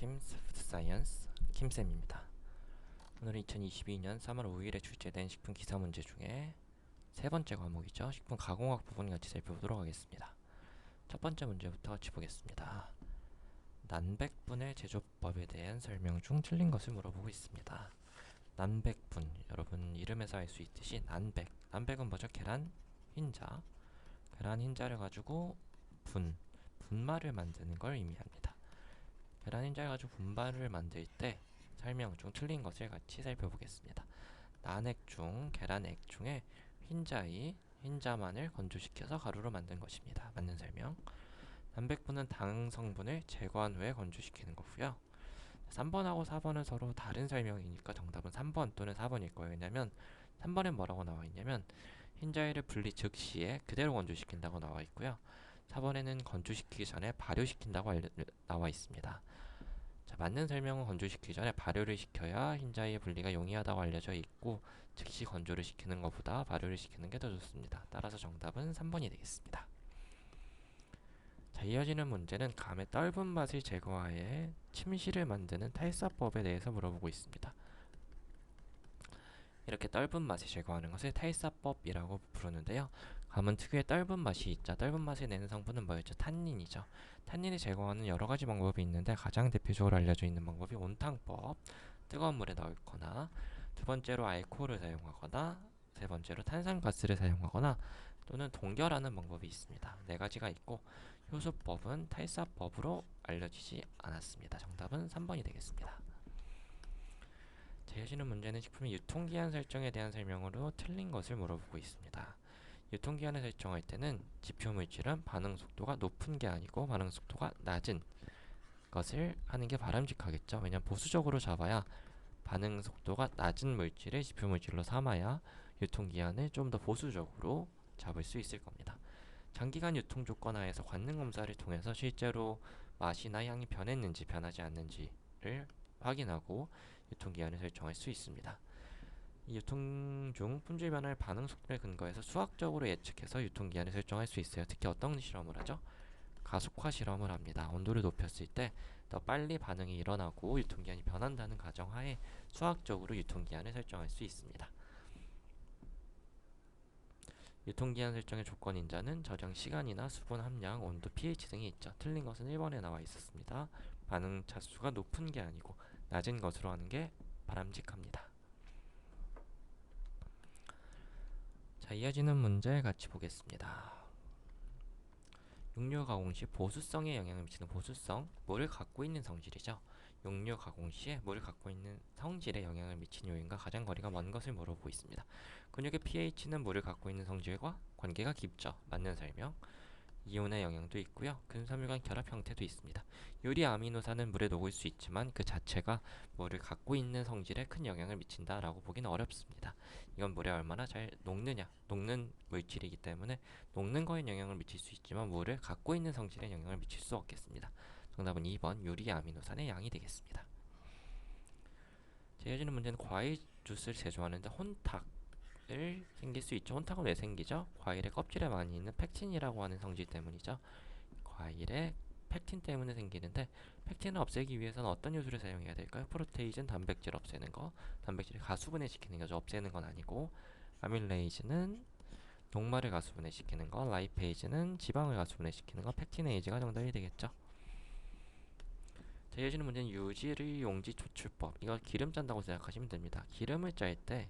킴 푸드 사이언스 김쌤입니다. 오늘은 2022년 3월 5일에 출제된 식품 기사 문제 중에 세 번째 과목이죠. 식품 가공학 부분 같이 살펴보도록 하겠습니다. 첫 번째 문제부터 같이 보겠습니다. 난백분의 제조법에 대한 설명 중 틀린 것을 물어보고 있습니다. 난백분, 여러분 이름에서 알 수 있듯이 난백, 난백은 뭐죠? 계란 흰자, 계란 흰자를 가지고 분, 분말을 만드는 걸 의미합니다. 흰자를 가지고 분말을 만들 때 설명 중 틀린 것을 같이 살펴보겠습니다. 난액 중 계란액 중에 흰자이 흰자만을 건조시켜서 가루로 만든 것입니다. 맞는 설명. 단백분은 당 성분을 제거한 후에 건조시키는 거고요. 3번하고 4번은 서로 다른 설명이니까 정답은 3번 또는 4번일 거예요. 왜냐면 3번엔 뭐라고 나와 있냐면 흰자위를 분리 즉시에 그대로 건조시킨다고 나와 있고요. 4번에는 건조시키기 전에 발효시킨다고 알려, 나와 있습니다. 자, 맞는 설명은 건조시키기 전에 발효를 시켜야 흰자의 분리가 용이하다고 알려져 있고 즉시 건조를 시키는 것보다 발효를 시키는 게 더 좋습니다. 따라서 정답은 3번이 되겠습니다. 자, 이어지는 문제는 감의 떫은 맛을 제거하여 침실을 만드는 탈사법에 대해서 물어보고 있습니다. 이렇게 떫은 맛을 제거하는 것을 탈사법이라고 부르는데요. 감은 특유의 떫은 맛이 있자 떫은 맛을 내는 성분은 뭐였죠? 탄닌이죠. 탄닌을 제거하는 여러 가지 방법이 있는데 가장 대표적으로 알려져 있는 방법이 온탕법, 뜨거운 물에 넣거나 두 번째로 알코올을 사용하거나 세 번째로 탄산가스를 사용하거나 또는 동결하는 방법이 있습니다. 네 가지가 있고 효소법은 탈사법으로 알려지지 않았습니다. 정답은 3번이 되겠습니다. 제시는 문제는 식품의 유통기한 설정에 대한 설명으로 틀린 것을 물어보고 있습니다. 유통기한을 설정할 때는 지표 물질은 반응 속도가 높은 게 아니고 반응 속도가 낮은 것을 하는 게 바람직하겠죠. 왜냐면 보수적으로 잡아야 반응 속도가 낮은 물질을 지표 물질로 삼아야 유통기한을 좀 더 보수적으로 잡을 수 있을 겁니다. 장기간 유통 조건 하에서 관능 검사를 통해서 실제로 맛이나 향이 변했는지 변하지 않는지를 확인하고 유통기한을 설정할 수 있습니다. 이 유통 중 품질 변화의 반응 속도를 근거해서 수학적으로 예측해서 유통기한을 설정할 수 있어요. 특히 어떤 실험을 하죠? 가속화 실험을 합니다. 온도를 높였을 때 더 빨리 반응이 일어나고 유통기한이 변한다는 가정하에 수학적으로 유통기한을 설정할 수 있습니다. 유통기한 설정의 조건 인자는 저장 시간이나 수분 함량, 온도, pH 등이 있죠. 틀린 것은 1번에 나와 있었습니다. 반응 차수가 높은 게 아니고 낮은 것으로 하는 게 바람직합니다. 자, 이어지는 문제 같이 보겠습니다. 육류 가공 시 보수성에 영향을 미치는 보수성, 물을 갖고 있는 성질이죠. 육류 가공 시에 물을 갖고 있는 성질에 영향을 미치는 요인과 가장 거리가 먼 것을 물어보고 있습니다. 근육의 pH는 물을 갖고 있는 성질과 관계가 깊죠. 맞는 설명. 이온의 영향도 있고요. 근섬유간 결합 형태도 있습니다. 유리 아미노산은 물에 녹을 수 있지만 그 자체가 물을 갖고 있는 성질에 큰 영향을 미친다라고 보기는 어렵습니다. 이건 물에 얼마나 잘 녹느냐, 녹는 물질이기 때문에 녹는 거에 영향을 미칠 수 있지만 물을 갖고 있는 성질에 영향을 미칠 수 없겠습니다. 정답은 2번 유리 아미노산의 양이 되겠습니다. 이어지는 문제는 과일 주스를 제조하는데 혼탁 을 생길 수 있죠. 혼탁은 왜 생기죠? 과일의 껍질에 많이 있는 펙틴이라고 하는 성질 때문이죠. 과일의 펙틴 때문에 생기는데 펙틴을 없애기 위해서는 어떤 요소를 사용해야 될까요? 프로테이즈는 단백질 없애는 거, 단백질을 가수분해 시키는 거죠. 없애는 건 아니고 아밀레이즈는 녹말을 가수분해 시키는 거, 라이페이즈는 지방을 가수분해 시키는 거, 펙틴에이즈가 정답이 되겠죠. 자, 이어지는 문제는 유지의 용지 초출법. 이거 기름 짠다고 생각하시면 됩니다. 기름을 짤 때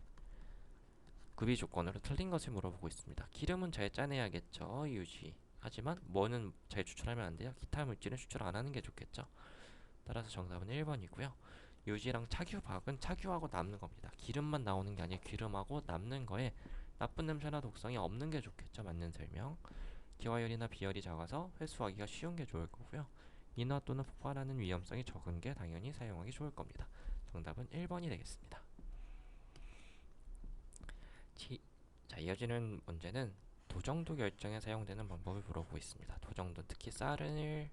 구비 조건으로 틀린 것을 물어보고 있습니다. 기름은 잘 짜내야겠죠. 유지. 하지만 뭐는 잘 추출하면 안 돼요. 기타 물질은 추출 안 하는 게 좋겠죠. 따라서 정답은 1번이고요. 유지랑 착유박은 착유하고 남는 겁니다. 기름만 나오는 게 아니라 기름하고 남는 거에 나쁜 냄새나 독성이 없는 게 좋겠죠. 맞는 설명. 기화열이나 비열이 작아서 회수하기가 쉬운 게 좋을 거고요. 인화 또는 폭발하는 위험성이 적은 게 당연히 사용하기 좋을 겁니다. 정답은 1번이 되겠습니다. 지, 자 이어지는 문제는 도정도 결정에 사용되는 방법을 물어보고 있습니다. 도정도 특히 쌀을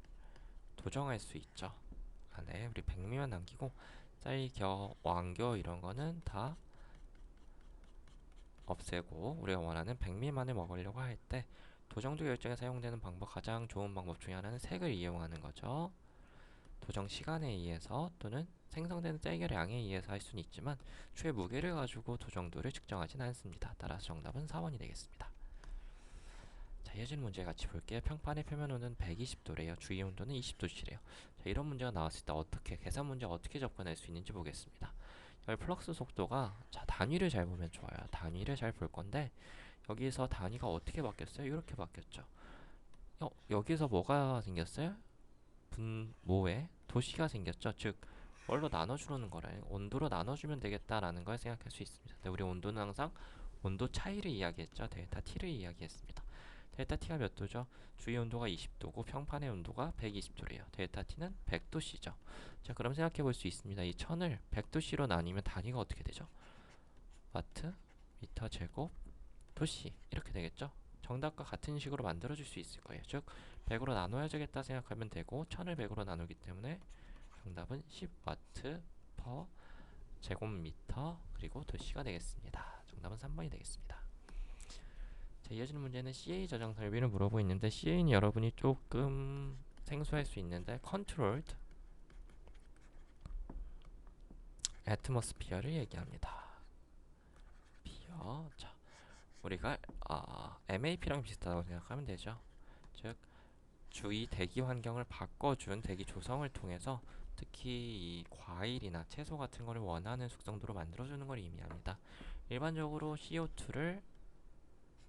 도정할 수 있죠. 아, 우리 백미만 남기고 쌀, 겨, 왕겨 이런 거는 다 없애고 우리가 원하는 백미만을 먹으려고 할 때 도정도 결정에 사용되는 방법 가장 좋은 방법 중에 하나는 색을 이용하는 거죠. 도정 시간에 의해서 또는 생성되는 셀결량에 의해서 할 수는 있지만 추의 무게를 가지고 도정도를 측정하진 않습니다. 따라서 정답은 4번이 되겠습니다. 자, 이어지는 문제 같이 볼게요. 평판의 표면 온도는 120도래요. 주위 온도는 20도씨래요. 자, 이런 문제가 나왔을 때 어떻게 계산 문제 어떻게 접근할 수 있는지 보겠습니다. 열 플럭스 속도가 자, 단위를 잘 보면 좋아요. 단위를 잘 볼 건데 여기서 단위가 어떻게 바뀌었어요? 이렇게 바뀌었죠. 어, 여기서 뭐가 생겼어요? 분모에 도시가 생겼죠. 즉 뭘로 나눠주는 거래. 온도로 나눠주면 되겠다라는 걸 생각할 수 있습니다. 우리 온도는 항상 온도 차이를 이야기했죠. 델타 T를 이야기했습니다. 델타 T가 몇 도죠? 주위 온도가 20도고 평판의 온도가 120도래요. 델타 T는 100도씨죠. 자, 그럼 생각해 볼 수 있습니다. 이 1000을 100도씨로 나뉘면 단위가 어떻게 되죠? 와트, 미터 제곱, 도씨 이렇게 되겠죠? 정답과 같은 식으로 만들어 줄 수 있을 거예요. 즉 100으로 나눠야 되겠다 생각하면 되고 1000을 100으로 나누기 때문에 정답은 10와트 퍼 제곱미터 그리고 도시가 되겠습니다. 정답은 3번이 되겠습니다. 자, 이어지는 문제는 CA 저장 설비를 물어보고 있는데 CA는 여러분이 조금 생소할 수 있는데 controlled atmosphere를 얘기합니다. 비어 자 우리가 아, MAP랑 비슷하다고 생각하면 되죠. 즉 주위 대기 환경을 바꿔준 대기 조성을 통해서 특히 이 과일이나 채소 같은 거를 원하는 숙성도로 만들어주는 걸 의미합니다. 일반적으로 CO2를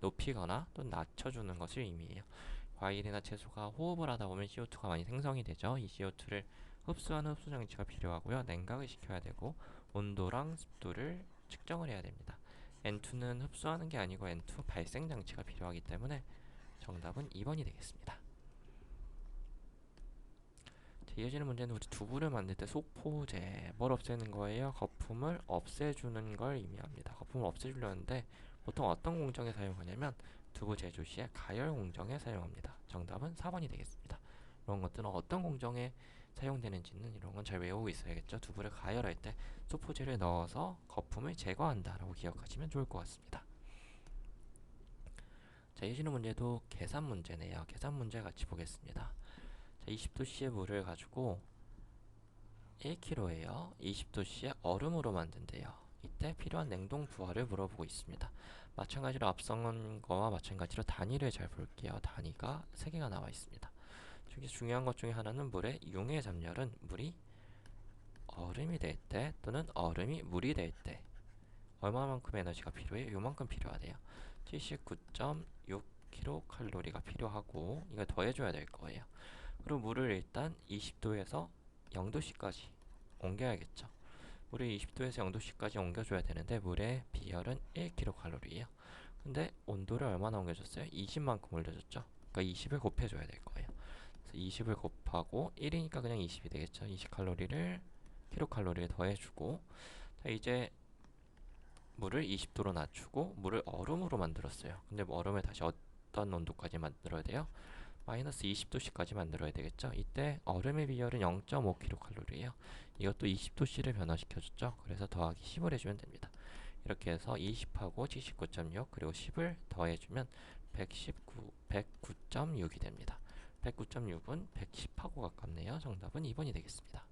높이거나 또 낮춰주는 것을 의미해요. 과일이나 채소가 호흡을 하다 보면 CO2가 많이 생성이 되죠. 이 CO2를 흡수하는 흡수 장치가 필요하고요. 냉각을 시켜야 되고 온도랑 습도를 측정을 해야 됩니다. N2는 흡수하는 게 아니고 N2 발생 장치가 필요하기 때문에 정답은 2번이 되겠습니다. 자, 이어지는 문제는 우리 두부를 만들 때 속포제 뭘 없애는 거예요? 거품을 없애주는 걸 의미합니다. 거품을 없애주려는데 보통 어떤 공정에 사용하냐면 두부 제조 시에 가열 공정에 사용합니다. 정답은 4번이 되겠습니다. 이런 것들은 어떤 공정에 사용되는지는 이런 건 잘 외우고 있어야겠죠. 두부를 가열할 때 소포제를 넣어서 거품을 제거한다라고 기억하시면 좋을 것 같습니다. 자, 이어지는 문제도 계산 문제네요. 계산 문제 같이 보겠습니다. 자, 20도씨의 물을 가지고 1kg예요. 20도씨의 얼음으로 만든대요. 이때 필요한 냉동 부하를 물어보고 있습니다. 마찬가지로 앞선 거와 마찬가지로 단위를 잘 볼게요. 단위가 3개가 나와 있습니다. 중에 중요한 것 중에 하나는 물의 융의 잠열은 물이 얼음이 될 때 또는 얼음이 물이 될 때 얼마만큼 에너지가 필요해요? 요만큼 필요하대요. 79.6kcal가 필요하고 이걸 더해줘야 될 거예요. 그리고 물을 일단 20도에서 0도씨까지 옮겨야겠죠. 물을 20도에서 0도씨까지 옮겨줘야 되는데 물의 비열은 1kcal이에요. 근데 온도를 얼마나 옮겨줬어요? 20만큼 올려줬죠. 그러니까 20을 곱해줘야 될 거예요. 그래서 20을 곱하고 1이니까 그냥 20이 되겠죠. 20칼로리를 킬로칼로리에 더해주고 자 이제 물을 20도로 낮추고 물을 얼음으로 만들었어요. 근데 뭐 얼음을 다시 어떤 온도까지 만들어야 돼요? 마이너스 20도씨까지 만들어야 되겠죠. 이때 얼음의 비열은 0.5kcal이에요. 이것도 20도씨를 변화시켜줬죠. 그래서 더하기 10을 해주면 됩니다. 이렇게 해서 20하고 79.6 그리고 10을 더해주면 119, 109.6이 됩니다. 109.6은 110하고 가깝네요. 정답은 2번이 되겠습니다.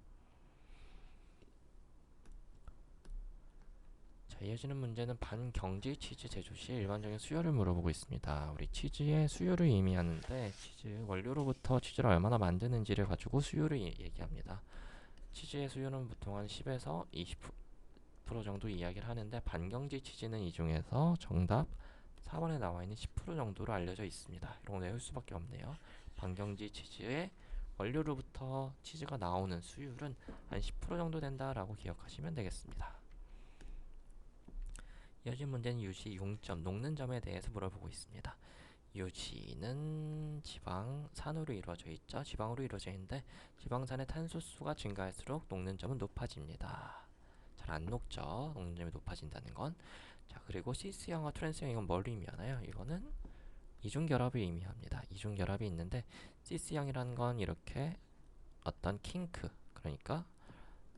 자, 이어지는 문제는 반경질 치즈 제조 시 일반적인 수요를 물어보고 있습니다. 우리 치즈의 수요를 의미하는데 치즈 원료로부터 치즈를 얼마나 만드는지를 가지고 수요를 얘기합니다. 치즈의 수요는 보통 한 10에서 20% 정도 이야기를 하는데 반경질 치즈는 이 중에서 정답 4번에 나와 있는 10% 정도로 알려져 있습니다. 이런 거 외울 수밖에 없네요. 반경질 치즈의 원료로부터 치즈가 나오는 수율은 한 10% 정도 된다라고 기억하시면 되겠습니다. 이어진 문제는 유지 용점, 녹는 점에 대해서 물어보고 있습니다. 유지는 지방 산으로 이루어져 있죠. 지방으로 이루어져 있는데 지방산의 탄소수가 증가할수록 녹는 점은 높아집니다. 잘 안 녹죠. 녹는 점이 높아진다는 건. 자, 그리고 시스형과 트랜스형 이건 뭘 의미하나요? 이거는 이중결합을 의미합니다. 이중결합이 있는데 시스형이라는 건 이렇게 어떤 킹크 그러니까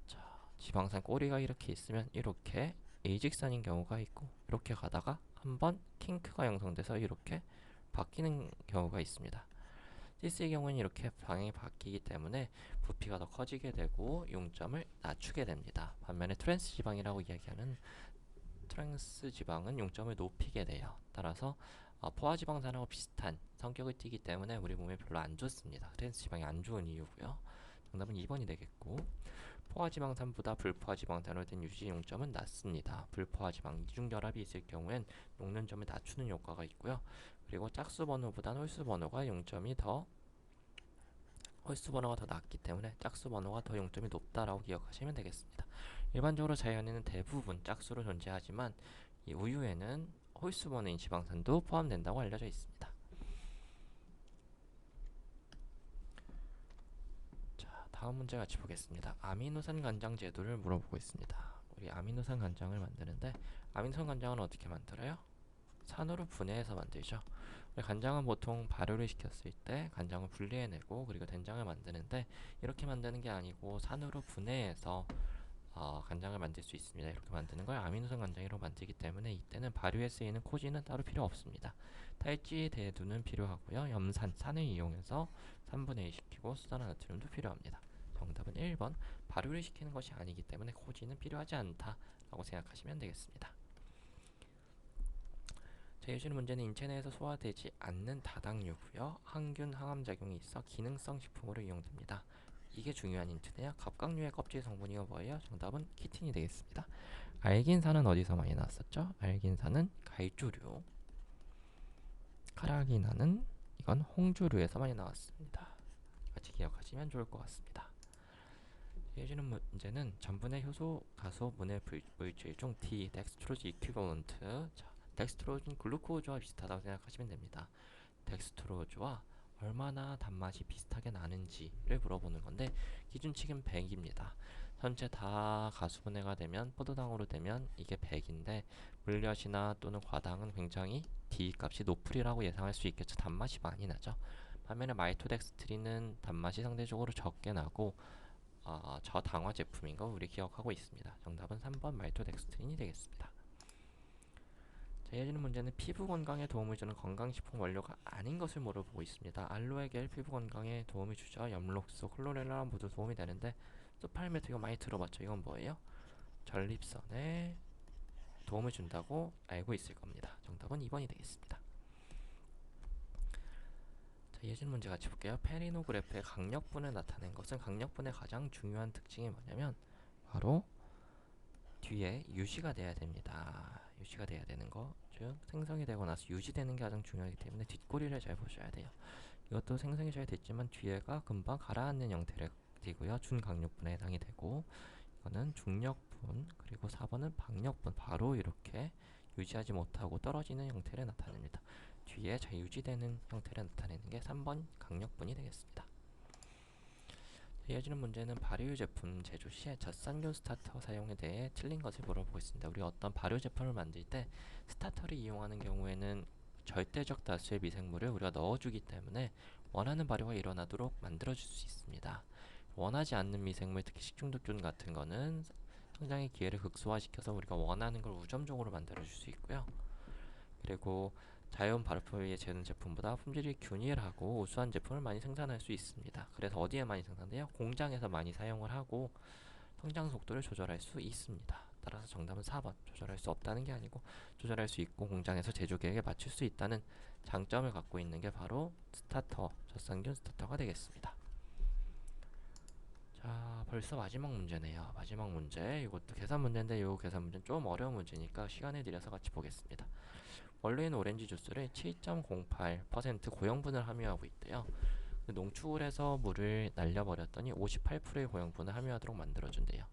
자, 지방산 꼬리가 이렇게 있으면 이렇게 일직선인 경우가 있고 이렇게 가다가 한번 킹크가 형성돼서 이렇게 바뀌는 경우가 있습니다. CS의 경우에는 이렇게 방향이 바뀌기 때문에 부피가 더 커지게 되고 용점을 낮추게 됩니다. 반면에 트랜스 지방이라고 이야기하는 트랜스 지방은 용점을 높이게 돼요. 따라서 어, 포화 지방산하고 비슷한 성격을 띠기 때문에 우리 몸에 별로 안 좋습니다. 트랜스 지방이 안 좋은 이유고요. 정답은 2번이 되겠고 포화 지방산보다 불포화 지방산으로 된 유지 용점은 낮습니다. 불포화 지방 이중 결합이 있을 경우엔 녹는 점을 낮추는 효과가 있고요. 그리고 짝수 번호보다는 홀수 번호가 용점이 더 홀수 번호가 더 낮기 때문에 짝수 번호가 더 용점이 높다라고 기억하시면 되겠습니다. 일반적으로 자연에는 대부분 짝수로 존재하지만 이 우유에는 홀수 번호인 지방산도 포함된다고 알려져 있습니다. 자, 다음 문제 같이 보겠습니다. 아미노산 간장 제도를 물어보고 있습니다. 우리 아미노산 간장을 만드는데 아미노산 간장은 어떻게 만들어요? 산으로 분해해서 만들죠. 간장은 보통 발효를 시켰을 때 간장을 분리해내고 그리고 된장을 만드는데 이렇게 만드는 게 아니고 산으로 분해해서 어, 간장을 만들 수 있습니다. 이렇게 만드는 걸 아미노산 간장으로 만들기 때문에 이때는 발효에 쓰이는 코지는 따로 필요 없습니다. 탈지 대두는 필요하고요. 염산, 산을 이용해서 3분의 1 시키고 수산화 나트륨도 필요합니다. 정답은 1번 발효를 시키는 것이 아니기 때문에 코지는 필요하지 않다라고 생각하시면 되겠습니다. 자, 예시는 문제는 인체 내에서 소화되지 않는 다당류고요. 항균, 항암작용이 있어 기능성 식품으로 이용됩니다. 이게 중요한 힌트네요. 갑각류의 껍질 성분이 뭐예요? 정답은 키틴이 되겠습니다. 알긴산은 어디서 많이 나왔었죠? 알긴산은 갈조류. 카라기나는 이건 홍조류에서 많이 나왔습니다. 같이 기억하시면 좋을 것 같습니다. 예시는 문제는 전분의 효소 가소 분해 불- 물질 중 D 덱스트로즈 이퀴버런트 자, 덱스트로즈는 글루코즈와 비슷하다고 생각하시면 됩니다. 덱스트로즈와 얼마나 단맛이 비슷하게 나는지를 물어보는 건데 기준치는 100입니다. 전체 다 가수분해가 되면 포도당으로 되면 이게 100인데 물엿이나 또는 과당은 굉장히 D 값이 높으리라고 예상할 수 있겠죠. 단맛이 많이 나죠. 반면에 마이토덱스트린은 단맛이 상대적으로 적게 나고 어, 저당화 제품인 거 우리 기억하고 있습니다. 정답은 3번 마이토덱스트린이 되겠습니다. 자, 이어지는 문제는 피부 건강에 도움을 주는 건강식품 원료가 아닌 것을 물어보고 있습니다. 알로에겔 피부 건강에 도움을 주죠. 엽록소, 클로렐라 모두 도움이 되는데 소팔메트 이거 많이 들어봤죠. 이건 뭐예요? 전립선에 도움을 준다고 알고 있을 겁니다. 정답은 2번이 되겠습니다. 자, 이어지는 문제 같이 볼게요. 페리노그래프의 강력분을 나타낸 것은 강력분의 가장 중요한 특징이 뭐냐면 바로 뒤에 유지가 돼야 됩니다. 유지가 돼야 되는 거, 즉 생성이 되고 나서 유지되는 게 가장 중요하기 때문에 뒷꼬리를 잘 보셔야 돼요. 이것도 생성이 잘 됐지만 뒤에가 금방 가라앉는 형태를 띠고요. 준강력분에 해당이 되고 이거는 중력분 그리고 4번은 박력분 바로 이렇게 유지하지 못하고 떨어지는 형태를 나타냅니다. 뒤에 잘 유지되는 형태를 나타내는 게 3번 강력분이 되겠습니다. 이어지는 문제는 발효 제품 제조 시에 젖산균 스타터 사용에 대해 틀린 것을 물어보고 있습니다. 우리 어떤 발효 제품을 만들 때 스타터를 이용하는 경우에는 절대적 다수의 미생물을 우리가 넣어주기 때문에 원하는 발효가 일어나도록 만들어줄 수 있습니다. 원하지 않는 미생물, 특히 식중독균 같은 거는 성장의 기회를 극소화시켜서 우리가 원하는 걸 우점적으로 만들어줄 수 있고요. 그리고 자연 발효에 재는 제품보다 품질이 균일하고 우수한 제품을 많이 생산할 수 있습니다. 그래서 어디에 많이 생산돼요? 공장에서 많이 사용을 하고 성장 속도를 조절할 수 있습니다. 따라서 정답은 4번. 조절할 수 없다는 게 아니고 조절할 수 있고 공장에서 제조 계획에 맞출 수 있다는 장점을 갖고 있는 게 바로 스타터, 젖산균 스타터가 되겠습니다. 자, 벌써 마지막 문제네요. 마지막 문제. 이것도 계산 문제인데 이 계산 문제는 좀 어려운 문제니까 시간을 들여서 같이 보겠습니다. 원래는 오렌지 주스를 7.08% 고형분을 함유하고 있대요. 농축을 해서 물을 날려버렸더니 58%의 고형분을 함유하도록 만들어준대요.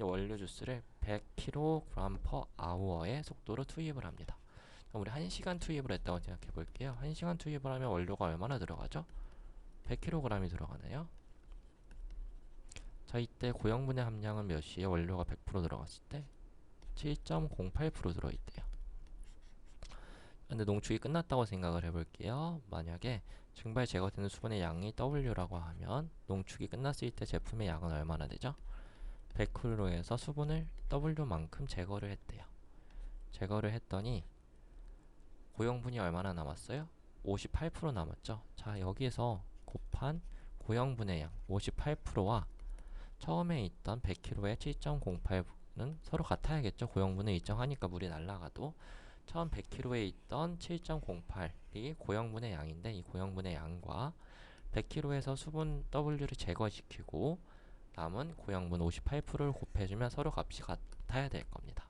원료 주스를 100kg/h의 속도로 투입을 합니다. 우리 1시간 투입을 했다고 생각해 볼게요. 1시간 투입을 하면 원료가 얼마나 들어가죠? 100kg이 들어가네요. 자, 이때 고형분의 함량은 몇이에요? 원료가 100% 들어갔을 때 7.08% 들어있대요. 근데 농축이 끝났다고 생각을 해볼게요. 만약에 증발 제거되는 수분의 양이 W라고 하면 농축이 끝났을 때 제품의 양은 얼마나 되죠? 100kg에서 수분을 W만큼 제거를 했대요. 제거를 했더니 고형분이 얼마나 남았어요? 58% 남았죠. 자 여기에서 곱한 고형분의 양 58%와 처음에 있던 100kg의 7.08는 서로 같아야겠죠. 고형분을 일정하니까 물이 날아가도 처음 100kg에 있던 7.08이 고형분의 양인데 이 고형분의 양과 100kg에서 수분 W를 제거시키고 남은 고형분 58%를 곱해주면 서로 값이 같아야 될 겁니다.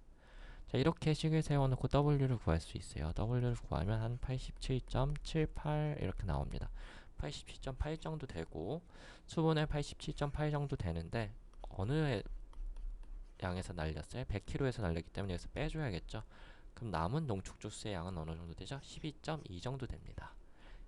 자 이렇게 식을 세워놓고 W를 구할 수 있어요. W를 구하면 한 87.78 이렇게 나옵니다. 87.8 정도 되고 수분의 87.8 정도 되는데 어느 양에서 날렸어요? 100kg에서 날렸기 때문에 여기서 빼줘야겠죠. 그럼 남은 농축 주스의 양은 어느 정도 되죠? 12.2 정도 됩니다.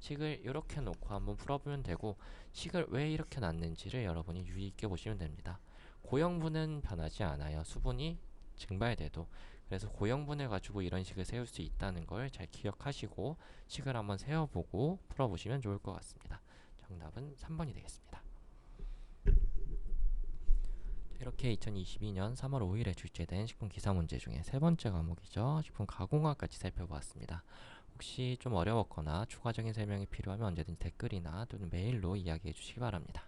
식을 이렇게 놓고 한번 풀어보면 되고 식을 왜 이렇게 놨는지를 여러분이 유의 있게 보시면 됩니다. 고형분은 변하지 않아요. 수분이 증발돼도 그래서 고형분을 가지고 이런 식을 세울 수 있다는 걸 잘 기억하시고 식을 한번 세워보고 풀어보시면 좋을 것 같습니다. 정답은 3번이 되겠습니다. 이렇게 2022년 3월 5일에 출제된 식품 기사 문제 중에 세 번째 과목이죠. 식품 가공학까지 살펴보았습니다. 혹시 좀 어려웠거나 추가적인 설명이 필요하면 언제든지 댓글이나 또는 메일로 이야기해 주시기 바랍니다.